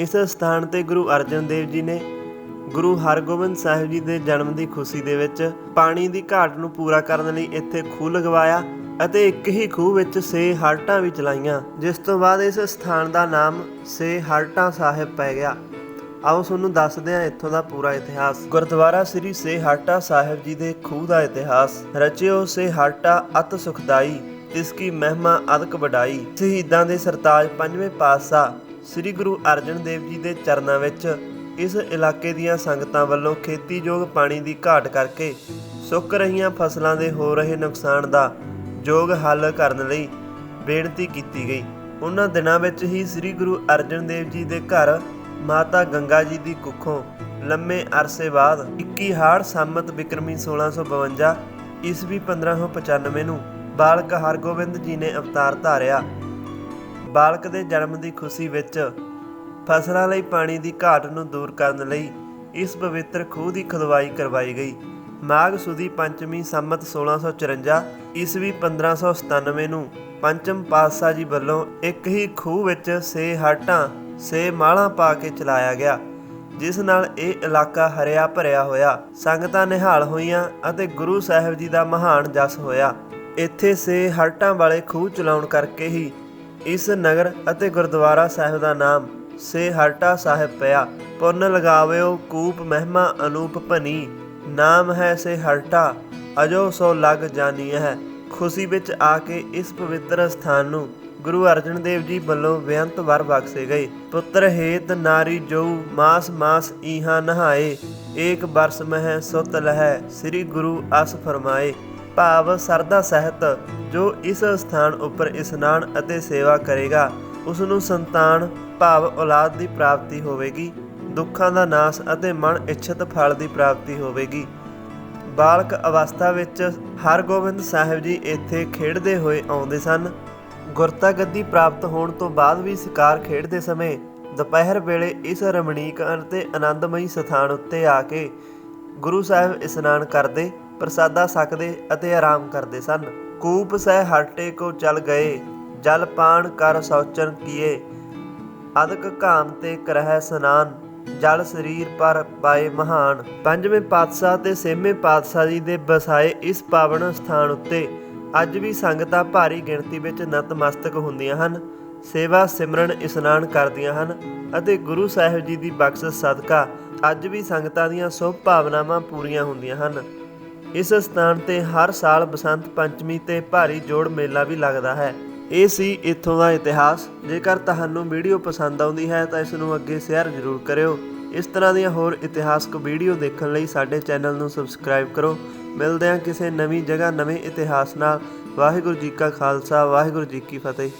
ਇਸ ਸਥਾਨ ਤੇ ਗੁਰੂ ਅਰਜਨ ਦੇਵ ਜੀ ਨੇ ਗੁਰੂ ਹਰਗੋਬਿੰਦ ਸਾਹਿਬ ਜੀ ਦੇ ਜਨਮ ਦੀ ਖੁਸ਼ੀ ਦੇ ਵਿੱਚ ਪਾਣੀ ਦੀ ਘਾਟ ਨੂੰ ਪੂਰਾ ਕਰਨ ਲਈ ਇੱਥੇ ਖੂਹ ਲਗਵਾਇਆ ਅਤੇ ਇੱਕ ਹੀ ਖੂਹ ਵਿੱਚ ਸੇ ਹਰਟਾਂ ਵੀ ਚਲਾਈਆਂ, ਜਿਸ ਤੋਂ ਬਾਅਦ ਇਸ ਸਥਾਨ ਦਾ ਨਾਮ ਸੇ ਹਰਟਾਂ ਸਾਹਿਬ ਪੈ ਗਿਆ। ਆਓ ਤੁਹਾਨੂੰ ਦੱਸਦੇ ਹਾਂ ਇੱਥੋਂ ਦਾ ਪੂਰਾ ਇਤਿਹਾਸ। ਗੁਰਦੁਆਰਾ ਸ੍ਰੀ ਸੇ ਹਰਟਾ ਸਾਹਿਬ ਜੀ ਦੇ ਖੂਹ ਦਾ ਇਤਿਹਾਸ। ਰਚਿਓ ਸੇ ਹਰਟਾ ਅਤ ਸੁਖਦਾਈ ਤਿਸ ਕੀ ਮਹਿਮਾ ਅਦਕ ਵਡਾਈ। ਸ਼ਹੀਦਾਂ ਦੇ ਸਰਤਾਜ ਪੰਜਵੇਂ ਪਾਤਸ਼ਾਹ ਸ੍ਰੀ ਗੁਰੂ ਅਰਜਨ ਦੇਵ ਜੀ ਦੇ ਚਰਨਾਂ ਵਿੱਚ ਇਸ ਇਲਾਕੇ ਦੀਆਂ ਸੰਗਤਾਂ ਵੱਲੋਂ ਖੇਤੀਯੋਗ ਪਾਣੀ ਦੀ ਘਾਟ ਕਰਕੇ ਸੁੱਕ ਰਹੀਆਂ ਫਸਲਾਂ ਦੇ ਹੋ ਰਹੇ ਨੁਕਸਾਨ ਦਾ ਯੋਗ ਹੱਲ ਕਰਨ ਲਈ ਬੇਨਤੀ ਕੀਤੀ ਗਈ। ਉਹਨਾਂ ਦਿਨਾਂ ਵਿੱਚ ਹੀ ਸ੍ਰੀ ਗੁਰੂ ਅਰਜਨ ਦੇਵ ਜੀ ਦੇ ਘਰ ਮਾਤਾ ਗੰਗਾ ਜੀ ਦੀ ਕੁੱਖੋਂ ਲੰਮੇ ਅਰਸੇ ਬਾਅਦ 21 ਹਾੜ ਸੰਮਤ ਬਿਕਰਮੀ 1652 ਈਸਵੀ 1595 ਨੂੰ ਬਾਲਕ ਹਰਗੋਬਿੰਦ ਜੀ ਨੇ ਅਵਤਾਰ ਧਾਰਿਆ। ਬਾਲਕ ਦੇ ਜਨਮ ਦੀ ਖੁਸ਼ੀ ਵਿੱਚ ਫਸਲਾਂ ਲਈ ਪਾਣੀ ਦੀ ਘਾਟ ਨੂੰ ਦੂਰ ਕਰਨ ਲਈ ਇਸ ਪਵਿੱਤਰ ਖੂਹ ਦੀ ਖੁਦਵਾਈ ਕਰਵਾਈ ਗਈ। ਮਾਘ ਸੁਦੀ ਪੰਚਮੀ ਸੰਮਤ 1654 ਈਸਵੀ 1597 ਨੂੰ ਪੰਚਮ ਪਾਤਸ਼ਾਹ ਜੀ ਵੱਲੋਂ ਇੱਕ ਹੀ ਖੂਹ ਵਿੱਚ ਸੇ ਹਟਾਂ ਸੇ ਮਾਲਾਂ ਪਾ ਕੇ ਚਲਾਇਆ ਗਿਆ, ਜਿਸ ਨਾਲ ਇਹ ਇਲਾਕਾ ਹਰਿਆ ਭਰਿਆ ਹੋਇਆ, ਸੰਗਤਾਂ ਨਿਹਾਲ ਹੋਈਆਂ ਅਤੇ ਗੁਰੂ ਸਾਹਿਬ ਜੀ ਦਾ ਮਹਾਨ ਜਸ ਹੋਇਆ। ਇੱਥੇ ਸੇ ਹਰਟਾਂ ਵਾਲੇ ਖੂਹ ਚਲਾਉਣ ਕਰਕੇ ਹੀ ਇਸ ਨਗਰ ਅਤੇ ਗੁਰਦੁਆਰਾ ਸਾਹਿਬ ਦਾ ਨਾਮ ਸੇ ਹਰਟਾ ਸਾਹਿਬ ਪਿਆ। ਪੁੰਨ ਲਗਾਵਿਓ ਕੂਪ ਮਹਿਮਾ ਅਨੂਪ ਭਨੀ। ਨਾਮ ਹੈ ਸੇ ਹਰਟਾ ਅਜੋ ਸੋ ਲਗ ਜਾਨੀ ਹੈ। ਖੁਸ਼ੀ ਵਿੱਚ ਆ ਕੇ ਇਸ ਪਵਿੱਤਰ ਸਥਾਨ ਨੂੰ ਗੁਰੂ ਅਰਜਨ ਦੇਵ ਜੀ ਵੱਲੋਂ ਬੇਅੰਤ ਵਰ ਬਖਸ਼ੇ ਗਏ। ਪੁੱਤਰ ਹੇਤ ਨਾਰੀ ਜੋ ਮਾਸ ਮਾਸ ਈਹਾ ਨਹਾਏ। ਏਕ ਬਰਸ ਮਹਿ ਸੁਤ ਲਹਿ, ਸ੍ਰੀ ਗੁਰੂ ਅਸ ਫਰਮਾਏ। ਭਾਵ ਸਰਦਾ ਸਹਿਤ ਜੋ ਇਸ ਸਥਾਨ ਉੱਪਰ ਇਸਨਾਨ ਅਤੇ ਸੇਵਾ ਕਰੇਗਾ ਉਸ ਨੂੰ ਸੰਤਾਨ, ਭਾਵ ਔਲਾਦ ਦੀ ਪ੍ਰਾਪਤੀ ਹੋਵੇਗੀ, ਦੁੱਖਾਂ ਦਾ ਨਾਸ ਅਤੇ ਮਨ ਇੱਛਤ ਫਲ ਦੀ ਪ੍ਰਾਪਤੀ ਹੋਵੇਗੀ। ਬਾਲਕ ਅਵਸਥਾ ਵਿੱਚ ਹਰਗੋਬਿੰਦ ਸਾਹਿਬ ਜੀ ਇੱਥੇ ਖੇਡਦੇ ਹੋਏ ਆਉਂਦੇ ਸਨ। ਗੁਰਤਾ ਗੱਦੀ ਪ੍ਰਾਪਤ ਹੋਣ ਤੋਂ ਬਾਅਦ ਵੀ ਸ਼ਿਕਾਰ ਖੇਡਦੇ ਸਮੇਂ ਦੁਪਹਿਰ ਵੇਲੇ ਇਸ ਰਮਣੀਕ ਅਤੇ ਆਨੰਦਮਈ ਸਥਾਨ ਉੱਤੇ ਆ ਕੇ ਗੁਰੂ ਸਾਹਿਬ ਇਸ਼ਨਾਨ ਕਰਦੇ ਪ੍ਰਸਾਦਾ ਸਕਦੇ ਅਤੇ ਆਰਾਮ ਕਰਦੇ ਸਨ। ਕੂਪ ਸਹਿ ਹਰਟੇ ਕੋ ਚਲ ਗਏ, ਜਲ ਪਾਣ ਕਰ ਸੌਚਨ ਕੀਏ। ਅਦਕ ਘਾਮ ਤੇ ਕਰਹਿ ਸਨਾਨ, ਜਲ ਸਰੀਰ ਪਰ ਪਾਏ ਮਹਾਨ। ਪੰਜਵੇਂ ਪਾਤਸ਼ਾਹ ਤੇ ਛੇਵੇਂ ਪਾਤਸ਼ਾਹ ਜੀ ਦੇ ਬਸਾਏ ਇਸ ਪਾਵਨ ਸਥਾਨ ਉੱਤੇ ਅੱਜ ਵੀ ਸੰਗਤਾਂ ਭਾਰੀ ਗਿਣਤੀ ਵਿੱਚ ਨਤਮਸਤਕ ਹੁੰਦੀਆਂ ਹਨ। ਸੇਵਾ ਸਿਮਰਨ ਇਸ਼ਨਾਨ ਕਰਦੀਆਂ ਹਨ ਅਤੇ ਗੁਰੂ ਸਾਹਿਬ ਜੀ ਦੀ ਬਖਸ਼ਿਸ਼ ਸਦਕਾ ਅੱਜ ਵੀ ਸੰਗਤਾਂ ਦੀਆਂ ਸੁਭ ਭਾਵਨਾਵਾਂ ਪੂਰੀਆਂ ਹੁੰਦੀਆਂ ਹਨ। ਇਸ ਸਥਾਨ ਤੇ ਹਰ ਸਾਲ ਬਸੰਤ ਪੰਚਮੀ ਤੇ ਭਾਰੀ ਜੋੜ ਮੇਲਾ ਵੀ ਲੱਗਦਾ ਹੈ। ਇਹ ਸੀ ਇੱਥੋਂ ਦਾ ਇਤਿਹਾਸ। ਜੇਕਰ ਤੁਹਾਨੂੰ ਵੀਡੀਓ ਪਸੰਦ ਆਉਂਦੀ ਹੈ ਤਾਂ ਇਸ ਨੂੰ ਅੱਗੇ ਸ਼ੇਅਰ ਜ਼ਰੂਰ ਕਰਿਓ। ਇਸ ਤਰ੍ਹਾਂ ਦੀਆਂ ਹੋਰ ਇਤਿਹਾਸਕ ਵੀਡੀਓ ਦੇਖਣ ਲਈ ਸਾਡੇ ਚੈਨਲ ਨੂੰ ਸਬਸਕ੍ਰਾਈਬ ਕਰੋ। ਮਿਲਦੇ ਹਾਂ ਕਿਸੇ ਨਵੀਂ ਜਗ੍ਹਾ ਨਵੇਂ ਇਤਿਹਾਸ ਨਾਲ। ਵਾਹਿਗੁਰੂ ਜੀ ਕਾ ਖਾਲਸਾ, ਵਾਹਿਗੁਰੂ ਜੀ ਕੀ ਫਤਿਹ।